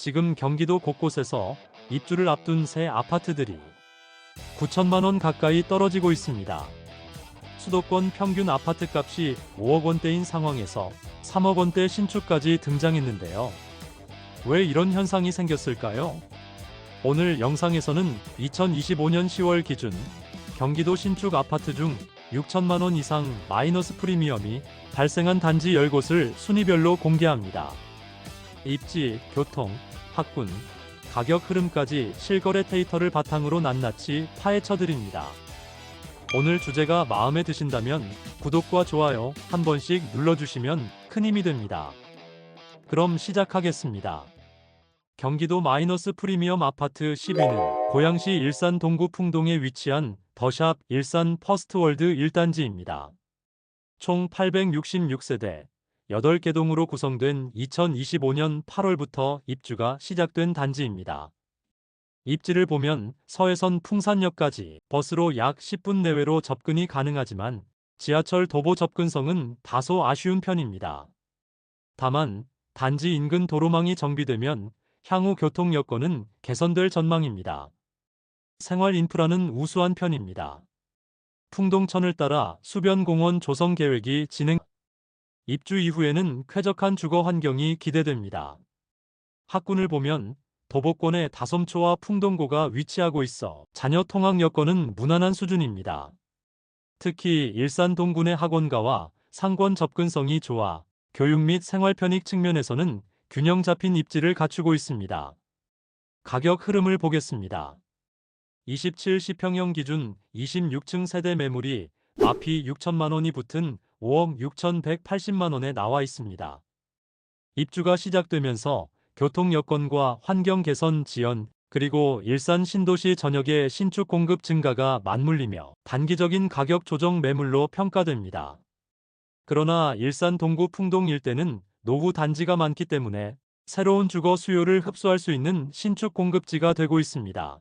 지금 경기도 곳곳에서 입주를 앞둔 새 아파트들이 9천만 원 가까이 떨어지고 있습니다. 수도권 평균 아파트 값이 5억 원대인 상황에서 3억 원대 신축까지 등장했는데요. 왜 이런 현상이 생겼을까요? 오늘 영상에서는 2025년 10월 기준 경기도 신축 아파트 중 6천만 원 이상 마이너스 프리미엄이 발생한 단지 10곳을 순위별로 공개합니다. 입지, 교통, 학군, 가격 흐름까지 실거래 데이터를 바탕으로 낱낱이 파헤쳐 드립니다. 오늘 주제가 마음에 드신다면 구독과 좋아요 한 번씩 눌러주시면 큰 힘이 됩니다. 그럼 시작하겠습니다. 경기도 마이너스 프리미엄 아파트 10위는 고양시 일산 동구 풍동에 위치한 더샵 일산 퍼스트월드 1단지입니다. 총 866세대 8개 동으로 구성된 2025년 8월부터 입주가 시작된 단지입니다. 입지를 보면 서해선 풍산역까지 버스로 약 10분 내외로 접근이 가능하지만 지하철 도보 접근성은 다소 아쉬운 편입니다. 다만 단지 인근 도로망이 정비되면 향후 교통 여건은 개선될 전망입니다. 생활 인프라는 우수한 편입니다. 풍동천을 따라 수변공원 조성 계획이 진행 입주 이후에는 쾌적한 주거 환경이 기대됩니다. 학군을 보면 도보권에 다솜초와 풍동고가 위치하고 있어 자녀 통학 여건은 무난한 수준입니다. 특히 일산 동군의 학원가와 상권 접근성이 좋아 교육 및 생활 편익 측면에서는 균형 잡힌 입지를 갖추고 있습니다. 가격 흐름을 보겠습니다. 27 10평형 기준 26층 세대 매물이 앞이 6천만 원이 붙은 5억 6,180만 원에 나와 있습니다. 입주가 시작되면서 교통 여건과 환경 개선 지연, 그리고 일산 신도시 전역의 신축 공급 증가가 맞물리며 단기적인 가격 조정 매물로 평가됩니다. 그러나 일산 동구 풍동 일대는 노후 단지가 많기 때문에 새로운 주거 수요를 흡수할 수 있는 신축 공급지가 되고 있습니다.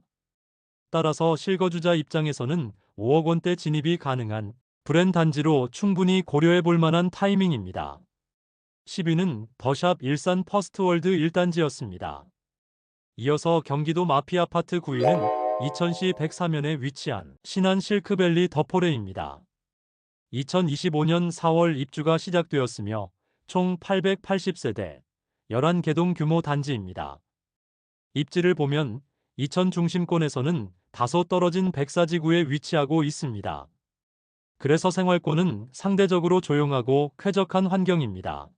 따라서 실거주자 입장에서는 5억 원대 진입이 가능한 브랜 단지로 충분히 고려해 볼 만한 타이밍입니다. 10위는 더샵 일산 퍼스트월드 1단지였습니다. 이어서 경기도 마피 아파트 9위는 이천시 백사면에 위치한 신안 실크밸리 더포레입니다. 2025년 4월 입주가 시작되었으며 총 880세대 11개동 규모 단지입니다. 입지를 보면 이천 중심권에서는 다소 떨어진 백사지구에 위치하고 있습니다. 그래서 생활권은 상대적으로 조용하고 쾌적한 환경입니다.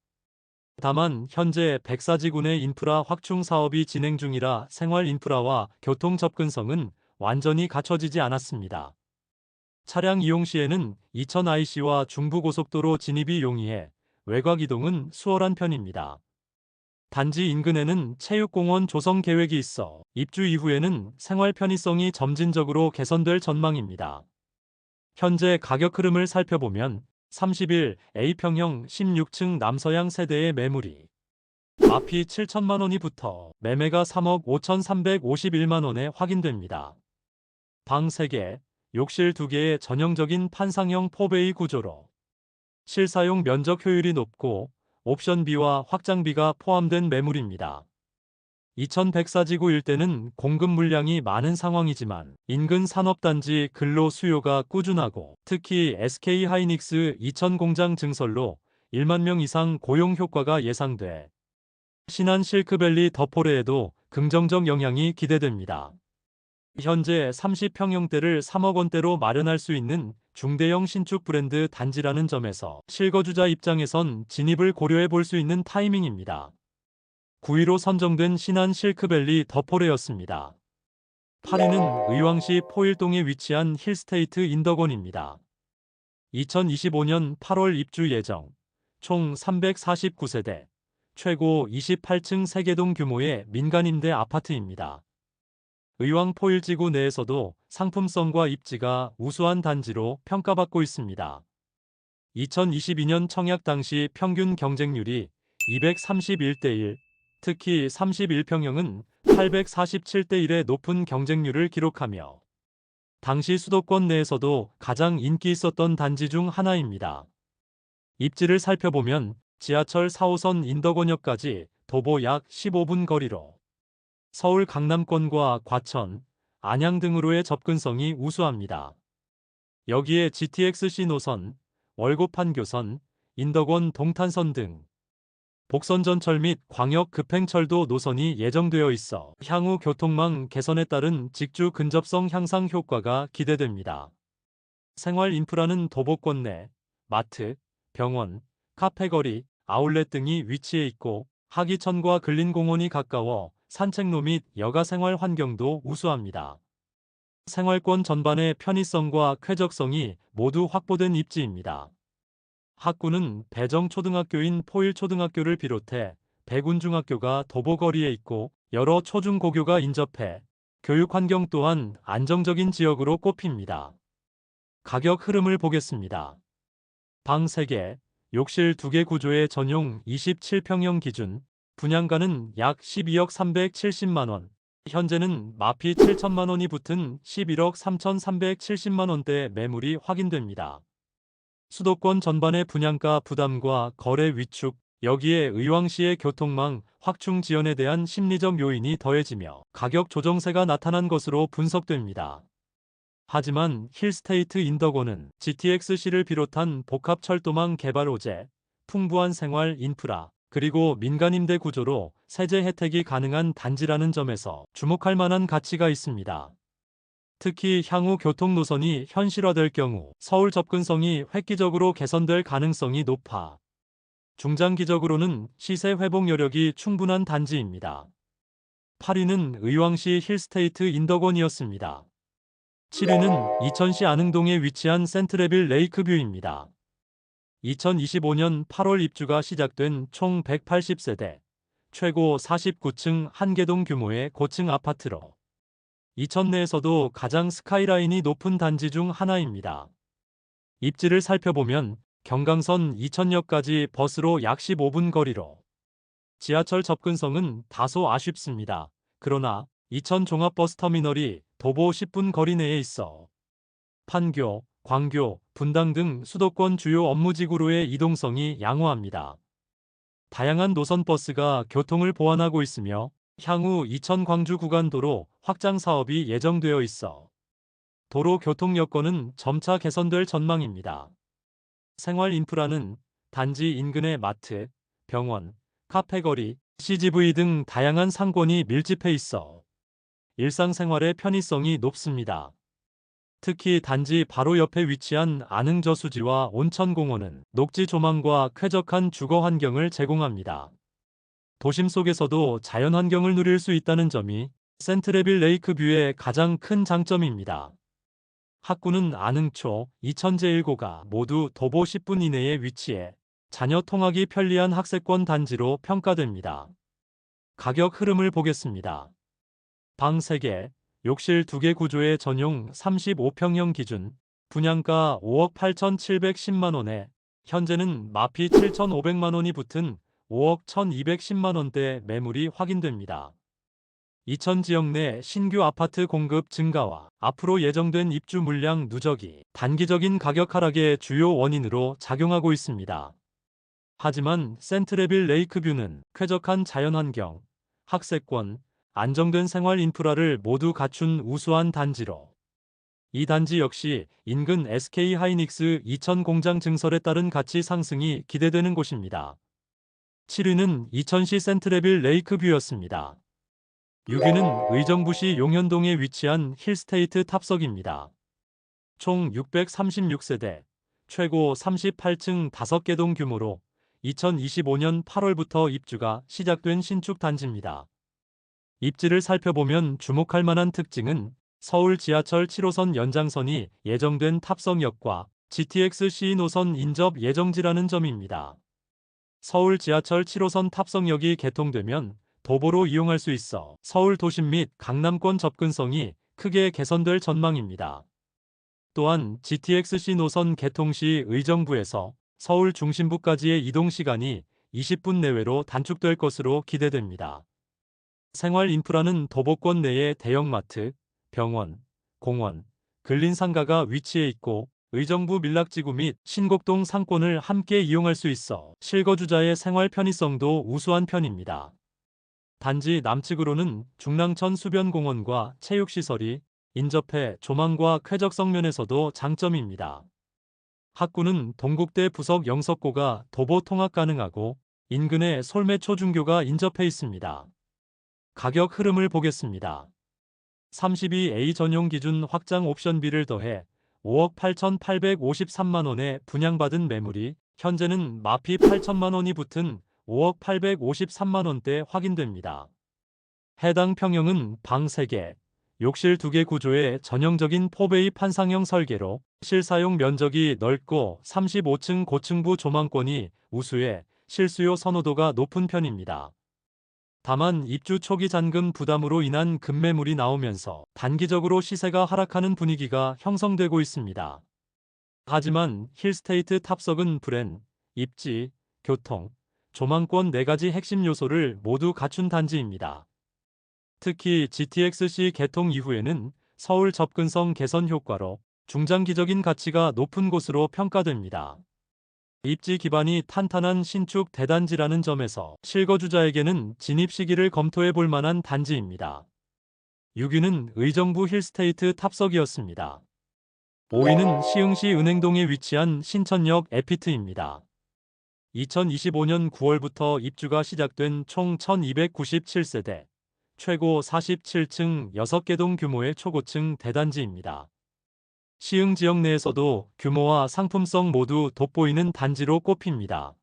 다만 현재 백사지군의 인프라 확충 사업이 진행 중이라 생활 인프라와 교통 접근성은 완전히 갖춰지지 않았습니다. 차량 이용 시에는 이천 IC와 중부고속도로 진입이 용이해 외곽 이동은 수월한 편입니다. 단지 인근에는 체육공원 조성 계획이 있어 입주 이후에는 생활 편의성이 점진적으로 개선될 전망입니다. 현재 가격 흐름을 살펴보면 30일 A평형 16층 남서양 세대의 매물이 앞이 7천만 원이 붙어 매매가 3억 5,351만 원에 확인됩니다. 방 3개, 욕실 2개의 전형적인 판상형 포베이 구조로 실사용 면적 효율이 높고 옵션비와 확장비가 포함된 매물입니다. 2104지구 일대는 공급 물량이 많은 상황이지만 인근 산업단지 근로 수요가 꾸준하고 특히 SK 하이닉스 이천 공장 증설로 1만 명 이상 고용 효과가 예상돼 신안 실크밸리 더포레에도 긍정적 영향이 기대됩니다. 현재 30평형대를 3억 원대로 마련할 수 있는 중대형 신축 브랜드 단지라는 점에서 실거주자 입장에선 진입을 고려해 볼 수 있는 타이밍입니다. 9위로 선정된 신안 실크밸리 더포레였습니다. 8위는 의왕시 포일동에 위치한 힐스테이트 인덕원입니다. 2025년 8월 입주 예정, 총 349세대, 최고 28층 세개동 규모의 민간임대 아파트입니다. 의왕 포일지구 내에서도 상품성과 입지가 우수한 단지로 평가받고 있습니다. 2022년 청약 당시 평균 경쟁률이 231대 1, 특히 31평형은 847대 1의 높은 경쟁률을 기록하며 당시 수도권 내에서도 가장 인기 있었던 단지 중 하나입니다. 입지를 살펴보면 지하철 4호선 인덕원역까지 도보 약 15분 거리로 서울 강남권과 과천, 안양 등으로의 접근성이 우수합니다. 여기에 GTX-C 노선, 월곡판교선, 인덕원 동탄선 등 복선전철 및 광역 급행철도 노선이 예정되어 있어 향후 교통망 개선에 따른 직주 근접성 향상 효과가 기대됩니다. 생활 인프라는 도보권 내 마트, 병원, 카페거리, 아울렛 등이 위치해 있고 하기천과 근린공원이 가까워 산책로 및 여가 생활 환경도 우수합니다. 생활권 전반의 편의성과 쾌적성이 모두 확보된 입지입니다. 학구는 배정초등학교인 포일초등학교를 비롯해 백운중학교가 도보거리에 있고 여러 초중고교가 인접해 교육 환경 또한 안정적인 지역으로 꼽힙니다. 가격 흐름을 보겠습니다. 방 3개, 욕실 2개 구조의 전용 27평형 기준, 분양가는 약 12억 370만원, 현재는 마피 7천만원이 붙은 11억 3,370만원대 매물이 확인됩니다. 수도권 전반의 분양가 부담과 거래 위축, 여기에 의왕시의 교통망 확충 지연에 대한 심리적 요인이 더해지며 가격 조정세가 나타난 것으로 분석됩니다. 하지만 힐스테이트 인더고는 GTX-C를 비롯한 복합 철도망 개발 호재, 풍부한 생활 인프라, 그리고 민간 임대 구조로 세제 혜택이 가능한 단지라는 점에서 주목할 만한 가치가 있습니다. 특히 향후 교통 노선이 현실화될 경우 서울 접근성이 획기적으로 개선될 가능성이 높아 중장기적으로는 시세 회복 여력이 충분한 단지입니다. 8위는 의왕시 힐스테이트 인덕원이었습니다. 7위는 이천시 안흥동에 위치한 센트레빌 레이크뷰입니다. 2025년 8월 입주가 시작된 총 180세대, 최고 49층 한개동 규모의 고층 아파트로 이천 내에서도 가장 스카이라인이 높은 단지 중 하나입니다. 입지를 살펴보면 경강선 이천역까지 버스로 약 15분 거리로 지하철 접근성은 다소 아쉽습니다. 그러나 이천 종합버스터미널이 도보 10분 거리 내에 있어 판교, 광교, 분당 등 수도권 주요 업무지구로의 이동성이 양호합니다. 다양한 노선 버스가 교통을 보완하고 있으며 향후 이천 광주 구간 도로 확장 사업이 예정되어 있어 도로 교통 여건은 점차 개선될 전망입니다. 생활 인프라는 단지 인근의 마트, 병원, 카페거리, CGV 등 다양한 상권이 밀집해 있어 일상생활의 편의성이 높습니다. 특히 단지 바로 옆에 위치한 안흥저수지와 온천공원은 녹지 조망과 쾌적한 주거 환경을 제공합니다. 도심 속에서도 자연 환경을 누릴 수 있다는 점이 센트레빌 레이크뷰의 가장 큰 장점입니다. 학구는 안흥초, 이천제1고가 모두 도보 10분 이내에 위치해 자녀 통학이 편리한 학세권 단지로 평가됩니다. 가격 흐름을 보겠습니다. 방 3개, 욕실 2개 구조의 전용 35평형 기준, 분양가 5억 8,710만원에 현재는 마피 7,500만원이 붙은 5억 1,210만원대 매물이 확인됩니다. 이천 지역 내 신규 아파트 공급 증가와 앞으로 예정된 입주 물량 누적이 단기적인 가격 하락의 주요 원인으로 작용하고 있습니다. 하지만 센트레빌 레이크뷰는 쾌적한 자연환경, 학세권, 안정된 생활 인프라를 모두 갖춘 우수한 단지로 이 단지 역시 인근 SK 하이닉스 이천 공장 증설에 따른 가치 상승이 기대되는 곳입니다. 7위는 이천시 센트레빌 레이크뷰였습니다. 6위는 의정부시 용현동에 위치한 힐스테이트 탑석입니다. 총 636세대, 최고 38층 5개 동 규모로 2025년 8월부터 입주가 시작된 신축 단지입니다. 입지를 살펴보면 주목할 만한 특징은 서울 지하철 7호선 연장선이 예정된 탑성역과 GTX-C 노선 인접 예정지라는 점입니다. 서울 지하철 7호선 탑성역이 개통되면 도보로 이용할 수 있어 서울 도심 및 강남권 접근성이 크게 개선될 전망입니다. 또한 GTX-C 노선 개통 시 의정부에서 서울 중심부까지의 이동 시간이 20분 내외로 단축될 것으로 기대됩니다. 생활 인프라는 도보권 내에 대형마트, 병원, 공원, 근린상가가 위치해 있고 의정부 밀락지구 및 신곡동 상권을 함께 이용할 수 있어 실거주자의 생활 편의성도 우수한 편입니다. 단지 남측으로는 중랑천 수변공원과 체육시설이 인접해 조망과 쾌적성 면에서도 장점입니다. 학구는 동국대 부석 영석고가 도보 통학 가능하고 인근에 솔매초중교가 인접해 있습니다. 가격 흐름을 보겠습니다. 32A 전용 기준 확장 옵션비를 더해 5억 8,853만 원에 분양받은 매물이 현재는 마피 8천만 원이 붙은 5억 853만 원대 확인됩니다. 해당 평형은 방 3개, 욕실 2개 구조의 전형적인 포베이 판상형 설계로 실사용 면적이 넓고 35층 고층부 조망권이 우수해 실수요 선호도가 높은 편입니다. 다만 입주 초기 잔금 부담으로 인한 급매물이 나오면서 단기적으로 시세가 하락하는 분위기가 형성되고 있습니다. 하지만 힐스테이트 탑석은 브랜, 입지, 교통, 조망권 4가지 핵심 요소를 모두 갖춘 단지입니다. 특히 GTX-C 개통 이후에는 서울 접근성 개선 효과로 중장기적인 가치가 높은 곳으로 평가됩니다. 입지 기반이 탄탄한 신축 대단지라는 점에서 실거주자에게는 진입 시기를 검토해 볼 만한 단지입니다. 6위는 의정부 힐스테이트 탑석이었습니다. 5위는 시흥시 은행동에 위치한 신천역 에피트입니다. 2025년 9월부터 입주가 시작된 총 1297세대, 최고 47층 6개 동 규모의 초고층 대단지입니다. 시흥 지역 내에서도 규모와 상품성 모두 돋보이는 단지로 꼽힙니다.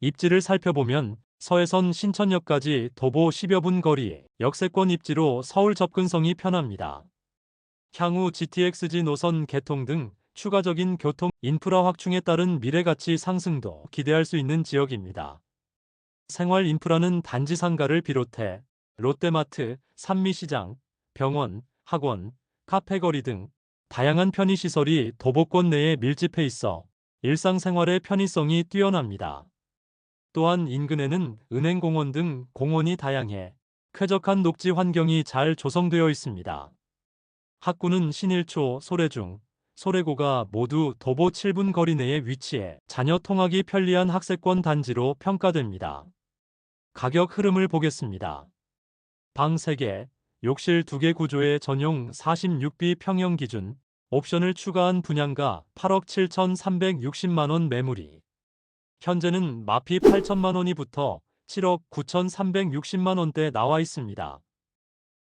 입지를 살펴보면 서해선 신천역까지 도보 10여 분 거리에 역세권 입지로 서울 접근성이 편합니다. 향후 GTX-G 노선 개통 등 추가적인 교통 인프라 확충에 따른 미래가치 상승도 기대할 수 있는 지역입니다. 생활 인프라는 단지 상가를 비롯해 롯데마트, 산미시장, 병원, 학원, 카페거리 등 다양한 편의시설이 도보권 내에 밀집해 있어 일상생활의 편의성이 뛰어납니다. 또한 인근에는 은행공원 등 공원이 다양해 쾌적한 녹지 환경이 잘 조성되어 있습니다. 학구는 신일초, 소래중, 소래고가 모두 도보 7분 거리 내에 위치해 자녀 통학이 편리한 학세권 단지로 평가됩니다. 가격 흐름을 보겠습니다. 방 3개, 욕실 2개 구조의 전용 46B 평형 기준, 옵션을 추가한 분양가 8억 7,360만 원 매물이 현재는 마피 8천만 원이 붙어 7억 9,360만 원대 나와 있습니다.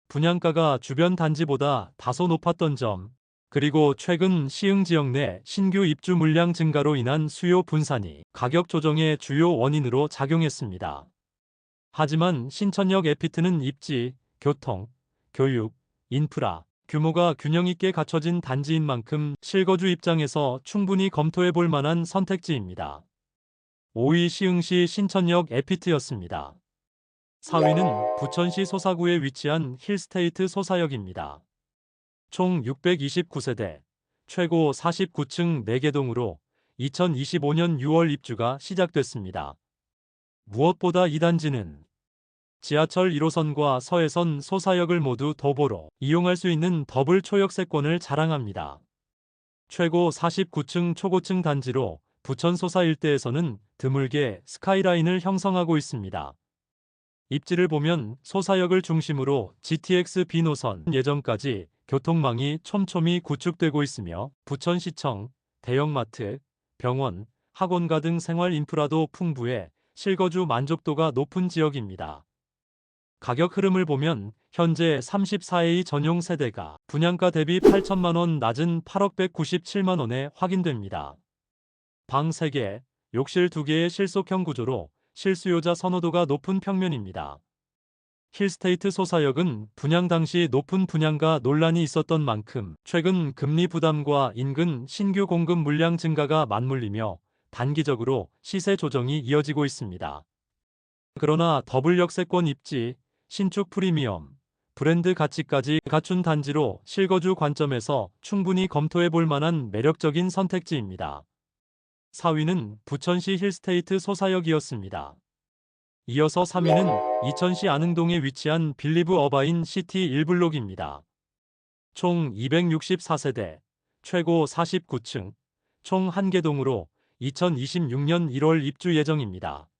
분양가가 주변 단지보다 다소 높았던 점, 그리고 최근 시흥 지역 내 신규 입주 물량 증가로 인한 수요 분산이 가격 조정의 주요 원인으로 작용했습니다. 하지만 신천역 에피트는 입지, 교통, 교육, 인프라, 규모가 균형 있게 갖춰진 단지인 만큼 실거주 입장에서 충분히 검토해 볼 만한 선택지입니다. 5위 시흥시 신천역 에피트였습니다. 4위는 부천시 소사구에 위치한 힐스테이트 소사역입니다. 총 629세대, 최고 49층 4개 동으로 2025년 6월 입주가 시작됐습니다. 무엇보다 이 단지는 지하철 1호선과 서해선 소사역을 모두 도보로 이용할 수 있는 더블 초역세권을 자랑합니다. 최고 49층 초고층 단지로 부천 소사 일대에서는 드물게 스카이라인을 형성하고 있습니다. 입지를 보면 소사역을 중심으로 GTX B 노선 예전까지 교통망이 촘촘히 구축되고 있으며 부천시청, 대형마트, 병원, 학원가 등 생활 인프라도 풍부해 실거주 만족도가 높은 지역입니다. 가격 흐름을 보면 현재 34A 전용 세대가 분양가 대비 8천만 원 낮은 8억 197만 원에 확인됩니다. 방 3개, 욕실 2개의 실속형 구조로 실수요자 선호도가 높은 평면입니다. 힐스테이트 소사역은 분양 당시 높은 분양가 논란이 있었던 만큼 최근 금리 부담과 인근 신규 공급 물량 증가가 맞물리며 단기적으로 시세 조정이 이어지고 있습니다. 그러나 더블 역세권 입지, 신축 프리미엄, 브랜드 가치까지 갖춘 단지로 실거주 관점에서 충분히 검토해 볼 만한 매력적인 선택지입니다. 4위는 부천시 힐스테이트 소사역이었습니다. 이어서 3위는 이천시 안흥동에 위치한 빌리브 어바인 시티 1블록입니다. 총 264세대, 최고 49층, 총 1개 동으로 2026년 1월 입주 예정입니다.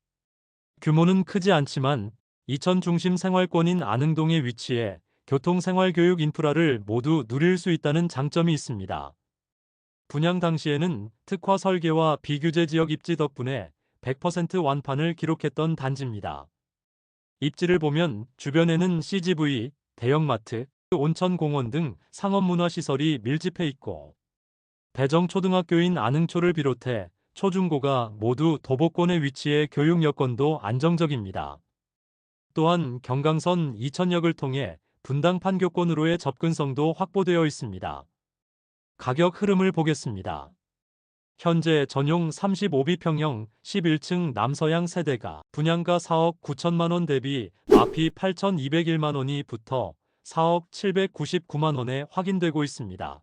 규모는 크지 않지만 이천 중심 생활권인 안흥동에 위치해 교통생활교육 인프라를 모두 누릴 수 있다는 장점이 있습니다. 분양 당시에는 특화 설계와 비규제 지역 입지 덕분에 100% 완판을 기록했던 단지입니다. 입지를 보면 주변에는 CGV, 대형마트, 온천공원 등 상업문화시설이 밀집해 있고 배정초등학교인 안흥초를 비롯해 초중고가 모두 도보권에 위치해 교육 여건도 안정적입니다. 또한 경강선 이천역을 통해 분당 판교권으로의 접근성도 확보되어 있습니다. 가격 흐름을 보겠습니다. 현재 전용 35비평형 11층 남서양 세대가 분양가 4억 9천만 원 대비 마피 8,201만 원이 붙어 4억 799만 원에 확인되고 있습니다.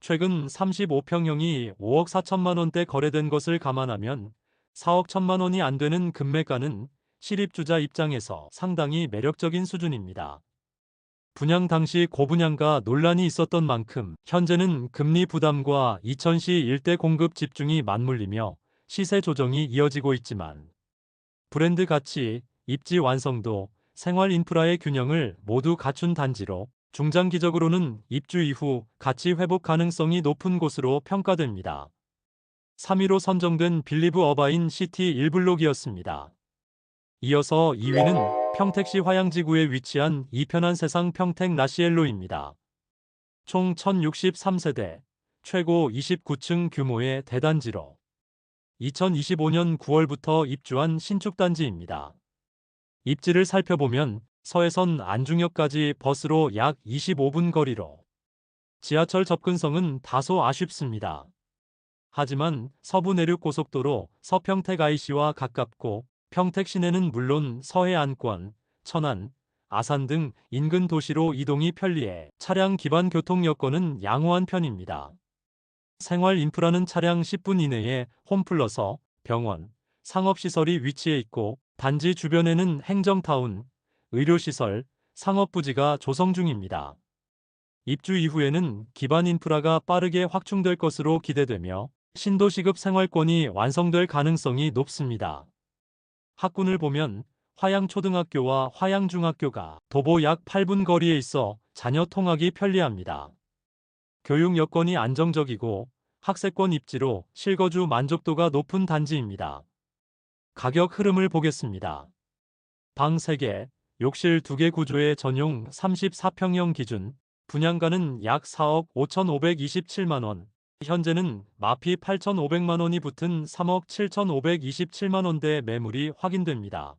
최근 35평형이 5억 4천만 원대 거래된 것을 감안하면 4억 1천만 원이 안 되는 금매가는 실입주자 입장에서 상당히 매력적인 수준입니다. 분양 당시 고분양가 논란이 있었던 만큼 현재는 금리 부담과 이천시 일대 공급 집중이 맞물리며 시세 조정이 이어지고 있지만 브랜드 가치, 입지 완성도, 생활 인프라의 균형을 모두 갖춘 단지로 중장기적으로는 입주 이후 가치 회복 가능성이 높은 곳으로 평가됩니다. 3위로 선정된 빌리브 어바인 시티 1블록이었습니다. 이어서 2위는 평택시 화양지구에 위치한 이편한 세상 평택 나시엘로입니다. 총 1063세대, 최고 29층 규모의 대단지로 2025년 9월부터 입주한 신축단지입니다. 입지를 살펴보면 서해선 안중역까지 버스로 약 25분 거리로 지하철 접근성은 다소 아쉽습니다. 하지만 서부 내륙 고속도로 서평택 IC와 가깝고 평택 시내는 물론 서해 안권, 천안, 아산 등 인근 도시로 이동이 편리해 차량 기반 교통 여건은 양호한 편입니다. 생활 인프라는 차량 10분 이내에 홈플러서, 병원, 상업시설이 위치해 있고 단지 주변에는 행정타운, 의료시설, 상업부지가 조성 중입니다. 입주 이후에는 기반 인프라가 빠르게 확충될 것으로 기대되며 신도시급 생활권이 완성될 가능성이 높습니다. 학군을 보면 화양초등학교와 화양중학교가 도보 약 8분 거리에 있어 자녀 통학이 편리합니다. 교육 여건이 안정적이고 학세권 입지로 실거주 만족도가 높은 단지입니다. 가격 흐름을 보겠습니다. 방 3개, 욕실 2개 구조의 전용 34평형 기준, 분양가는 약 4억 5,527만원, 현재는 마피 8,500만 원이 붙은 3억 7,527만 원대 매물이 확인됩니다.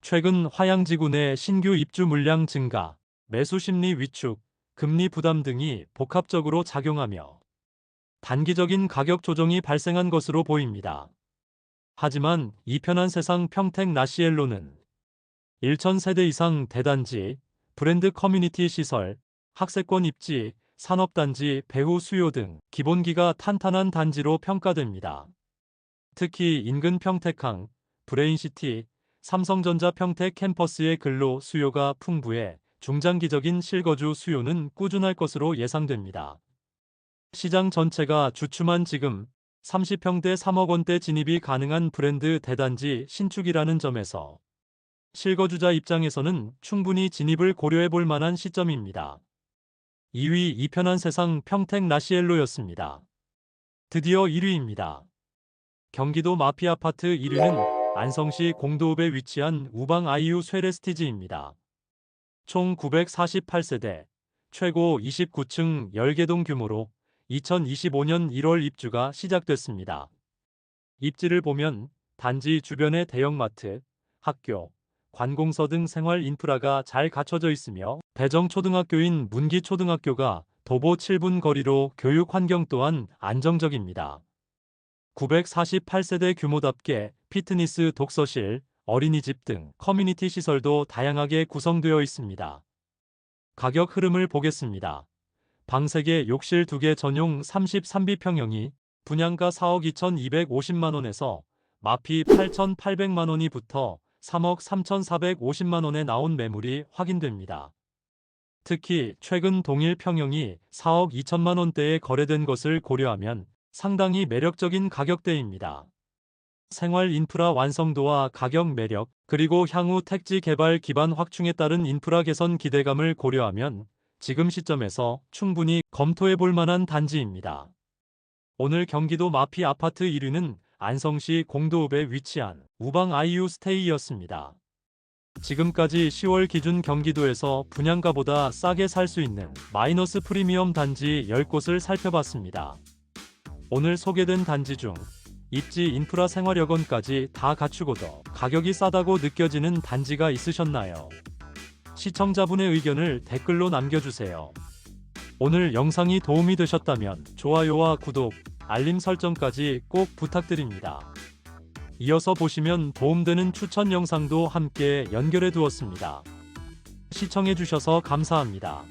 최근 화양지구 내 신규 입주 물량 증가, 매수 심리 위축, 금리 부담 등이 복합적으로 작용하며 단기적인 가격 조정이 발생한 것으로 보입니다. 하지만 이 편한 세상 평택 나시엘로는 1,000세대 이상 대단지, 브랜드 커뮤니티 시설, 학세권 입지, 산업단지, 배후 수요 등 기본기가 탄탄한 단지로 평가됩니다. 특히 인근 평택항, 브레인시티, 삼성전자 평택 캠퍼스의 근로 수요가 풍부해 중장기적인 실거주 수요는 꾸준할 것으로 예상됩니다. 시장 전체가 주춤한 지금 30평대 3억 원대 진입이 가능한 브랜드 대단지 신축이라는 점에서 실거주자 입장에서는 충분히 진입을 고려해 볼 만한 시점입니다. 2위 이편한 세상 평택 나시엘로였습니다. 드디어 1위입니다. 경기도 마피 아파트 1위는 안성시 공도읍에 위치한 우방 아이유 쇠레스티지입니다. 총 948세대, 최고 29층 10개동 규모로 2025년 1월 입주가 시작됐습니다. 입지를 보면 단지 주변의 대형마트, 학교, 관공서 등 생활 인프라가 잘 갖춰져 있으며 배정초등학교인 문기초등학교가 도보 7분 거리로 교육 환경 또한 안정적입니다. 948세대 규모답게 피트니스 독서실, 어린이집 등 커뮤니티 시설도 다양하게 구성되어 있습니다. 가격 흐름을 보겠습니다. 방 3개, 욕실 2개 전용 33비 평형이 분양가 4억 2,250만원에서 마피 8,800만원이 붙어 3억 3,450만 원에 나온 매물이 확인됩니다. 특히 최근 동일 평형이 4억 2천만 원대에 거래된 것을 고려하면 상당히 매력적인 가격대입니다. 생활 인프라 완성도와 가격 매력, 그리고 향후 택지 개발 기반 확충에 따른 인프라 개선 기대감을 고려하면 지금 시점에서 충분히 검토해 볼 만한 단지입니다. 오늘 경기도 마피 아파트 1위는 안성시 공도읍에 위치한 우방 아이유 스테이였습니다. 지금까지 10월 기준 경기도에서 분양가보다 싸게 살 수 있는 마이너스 프리미엄 단지 10곳을 살펴봤습니다. 오늘 소개된 단지 중 입지 인프라 생활여건까지 다 갖추고도 가격이 싸다고 느껴지는 단지가 있으셨나요? 시청자분의 의견을 댓글로 남겨주세요. 오늘 영상이 도움이 되셨다면 좋아요와 구독, 알림 설정까지 꼭 부탁드립니다. 이어서 보시면 도움되는 추천 영상도 함께 연결해 두었습니다. 시청해주셔서 감사합니다.